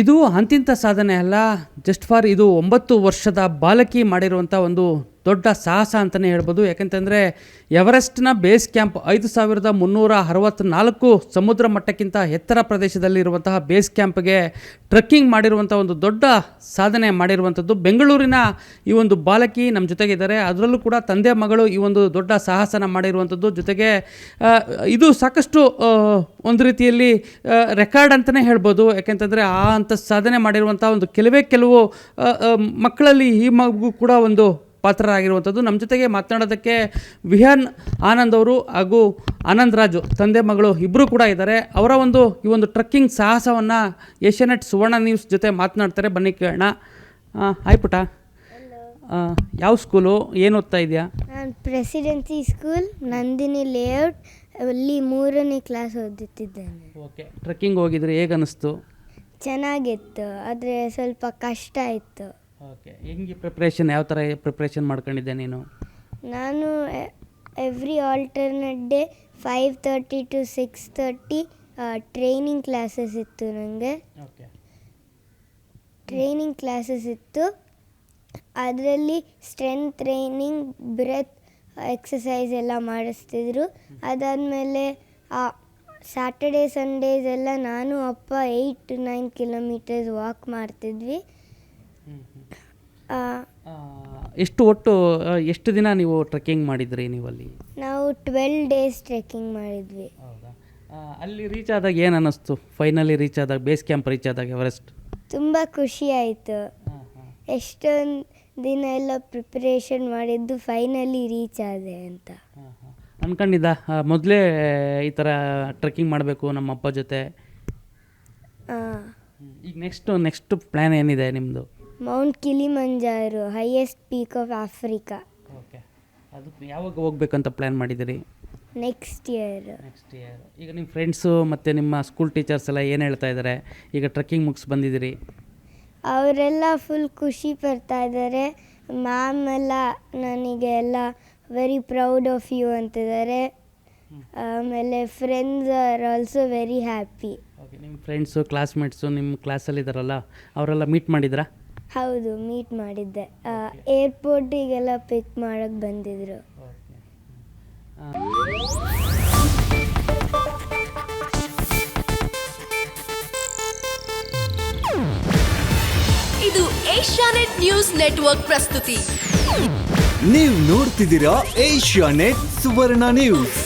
ಇದು ಅಂತಿಂತ ಸಾಧನೆ ಅಲ್ಲ. ಜಸ್ಟ್ ಫಾರ್ ಇದು ಒಂಬತ್ತು ವರ್ಷದ ಬಾಲಕಿ ಮಾಡಿರುವಂಥ ಒಂದು ದೊಡ್ಡ ಸಾಹಸ ಅಂತಲೇ ಹೇಳ್ಬೋದು. ಯಾಕೆಂತಂದರೆ ಎವರೆಸ್ಟ್ನ ಬೇಸ್ ಕ್ಯಾಂಪ್ ಐದು ಸಾವಿರದ ಮುನ್ನೂರ ಅರವತ್ತ್ನಾಲ್ಕು ಸಮುದ್ರ ಮಟ್ಟಕ್ಕಿಂತ ಎತ್ತರ ಪ್ರದೇಶದಲ್ಲಿರುವಂತಹ ಬೇಸ್ ಕ್ಯಾಂಪ್ಗೆ ಟ್ರೆಕ್ಕಿಂಗ್ ಮಾಡಿರುವಂಥ ಒಂದು ದೊಡ್ಡ ಸಾಧನೆ ಮಾಡಿರುವಂಥದ್ದು. ಬೆಂಗಳೂರಿನ ಈ ಒಂದು ಬಾಲಕಿ ನಮ್ಮ ಜೊತೆಗಿದ್ದಾರೆ ಅದರಲ್ಲೂ ಕೂಡ ತಂದೆ ಮಗಳು ಈ ಒಂದು ದೊಡ್ಡ ಸಾಹಸನ ಮಾಡಿರುವಂಥದ್ದು. ಜೊತೆಗೆ ಇದು ಸಾಕಷ್ಟು ಒಂದು ರೀತಿಯಲ್ಲಿ ರೆಕಾರ್ಡ್ ಅಂತಲೇ ಹೇಳ್ಬೋದು. ಯಾಕೆಂತಂದರೆ ಆ ಅಂತ ಸಾಧನೆ ಮಾಡಿರುವಂಥ ಒಂದು ಕೆಲವೇ ಕೆಲವು ಮಕ್ಕಳಲ್ಲಿ ಈ ಮಗು ಕೂಡ ಒಂದು ಪಾತ್ರರಾಗಿರುವಂಥದ್ದು. ನಮ್ಮ ಜೊತೆಗೆ ಮಾತನಾಡೋದಕ್ಕೆ ವಿಹನ್ ಆನಂದ್ ಅವರು ಹಾಗೂ ಆನಂದ್ ರಾಜು ತಂದೆ ಮಗಳು ಇಬ್ಬರು ಕೂಡ ಇದ್ದಾರೆ. ಅವರ ಒಂದು ಈ ಒಂದು ಟ್ರಕ್ಕಿಂಗ್ ಸಾಹಸವನ್ನು ಏಷ್ಯಾನೆಟ್ ಸುವರ್ಣ ನ್ಯೂಸ್ ಜೊತೆ ಮಾತನಾಡ್ತಾರೆ. ಬನ್ನಿ ಕೇಳೋಣ. ಹಾಯ್ ಪುಟ. ಯಾವ ಸ್ಕೂಲು? ಏನು ಓದ್ತಾ ಇದೆಯಾ? ನಾನು ಪ್ರೆಸಿಡೆನ್ಸಿ ಸ್ಕೂಲ್ ನಂದಿನಿ ಲೇಔಟ್ ಅಲ್ಲಿ ಮೂರನೇ ಕ್ಲಾಸ್ ಓದುತ್ತಿದ್ದೇನೆ. ಓಕೆ. ಟ್ರಕ್ಕಿಂಗ್ ಹೋಗಿದ್ರೆ ಹೇಗನ್ನಿಸ್ತು? ಚೆನ್ನಾಗಿತ್ತು ಆದರೆ ಸ್ವಲ್ಪ ಕಷ್ಟ ಇತ್ತು. ಓಕೆ ಹೆಂಗೆ ಪ್ರಿಪ್ರೇಷನ್ ಯಾವ ಥರ ಪ್ರಿಪ್ರೇಷನ್ ಮಾಡ್ಕೊಂಡಿದ್ದೆ ನೀನು? ನಾನು every alternate day five thirty to six thirty training classes ಇತ್ತು ನನಗೆ ಓಕೆ ಟ್ರೈನಿಂಗ್ ಕ್ಲಾಸಸ್ ಇತ್ತು. ಅದರಲ್ಲಿ ಸ್ಟ್ರೆಂತ್ ಟ್ರೈನಿಂಗ್ ಬ್ರೆತ್ ಎಕ್ಸಸೈಸ್ ಎಲ್ಲ ಮಾಡಿಸ್ತಿದ್ರು. ಅದಾದಮೇಲೆ ಸ್ಯಾಟರ್ಡೇ ಸಂಡೇಸ್ ಎಲ್ಲ ನಾನು ಅಪ್ಪ eight to nine kilometres walk ಮಾಡ್ತಿದ್ವಿ. ಎಷ್ಟು ಒಟ್ಟು ಎಷ್ಟು ದಿನ ನೀವು ಟ್ರೆಕ್ಕಿಂಗ್ ಮಾಡಿದ್ರಿ ನೀವು ಅಲ್ಲಿ ನಾವು ಟ್ವೆಲ್ ಡೇಸ್ ಟ್ರೆಕ್ಕಿಂಗ್ ಮಾಡಿದ್ವಿ. ಹೌದಾ? ಅಲ್ಲಿ ರೀಚ್ ಆದಾಗ ಏನು ಅನ್ನಿಸ್ತು? ಫೈನಲಿ ರೀಚ್ ಆದಾಗ ಬೇಸ್ ಕ್ಯಾಂಪ್ ರೀಚ್ ಆದಾಗ ಎವರೆಸ್ಟ್ ತುಂಬ ಖುಷಿ ಆಯಿತು. ಎಷ್ಟೊಂದು ದಿನ ಎಲ್ಲ ಪ್ರಿಪ್ರೇಷನ್ ಮಾಡಿದ್ದು ಫೈನಲಿ ರೀಚ್ ಆದೆ ಅಂತ. ಅನ್ಕೊಂಡಿದ್ದ? ಮೊದಲೇ ಈ ಥರ ಟ್ರೆಕ್ಕಿಂಗ್ ಮಾಡಬೇಕು ನಮ್ಮ ಅಪ್ಪ ಜೊತೆ? ಆ, ಈಗ ನೆಕ್ಸ್ಟು ನೆಕ್ಸ್ಟ್ ಪ್ಲ್ಯಾನ್ ಏನಿದೆ ನಿಮ್ಮದು mount Kilimanjaro highest peak of Africa okay ಅದಕ್ಕೆ ಯಾವಾಗ ಹೋಗ್ಬೇಕಂತ ಪ್ಲ್ಯಾನ್ ಮಾಡಿದಿರಿ ನೆಕ್ಸ್ಟ್ ಇಯರ್ ನೆಕ್ಸ್ಟ್ ಇಯರ್ ಈಗ ನಿಮ್ಮ ಫ್ರೆಂಡ್ಸು ಮತ್ತು ನಿಮ್ಮ ಸ್ಕೂಲ್ ಟೀಚರ್ಸ್ ಎಲ್ಲ ಏನು ಹೇಳ್ತಾ ಇದ್ದಾರೆ? ಈಗ ಟ್ರೆಕ್ಕಿಂಗ್ ಮುಗಿಸ್ ಬಂದಿದ್ದೀರಿ. ಅವರೆಲ್ಲ ಫುಲ್ ಖುಷಿ ಪಡ್ತಾ ಇದ್ದಾರೆ. ಮ್ಯಾಮ್ ಎಲ್ಲ ನನಗೆ ಎಲ್ಲ ವೆರಿ ಪ್ರೌಡ್ ಆಫ್ ಯು ಅಂತಿದ್ದಾರೆ. ಆಮೇಲೆ friends are also very happy okay ನಿಮ್ಮ ಫ್ರೆಂಡ್ಸು ಕ್ಲಾಸ್ಮೇಟ್ಸು ನಿಮ್ಮ ಕ್ಲಾಸಲ್ಲಿ ಇದ್ದಾರಲ್ಲ ಅವರೆಲ್ಲ ಮೀಟ್ ಮಾಡಿದ್ರಾ? ಹೌದು ಮೀಟ್ ಮಾಡಿದ್ದೆ. ಏರ್ಪೋರ್ಟಿಗೆಲ್ಲ ಪಿಕ್ ಮಾಡೋಕ್ಕೆ ಬಂದಿದ್ರು. ಇದು ಏಷ್ಯಾನೆಟ್ ನ್ಯೂಸ್ ನೆಟ್ವರ್ಕ್ ಪ್ರಸ್ತುತಿ. ನೀವು ನೋಡ್ತಿದ್ದೀರಾ ಏಷ್ಯಾ ನೆಟ್ ಸುವರ್ಣ ನ್ಯೂಸ್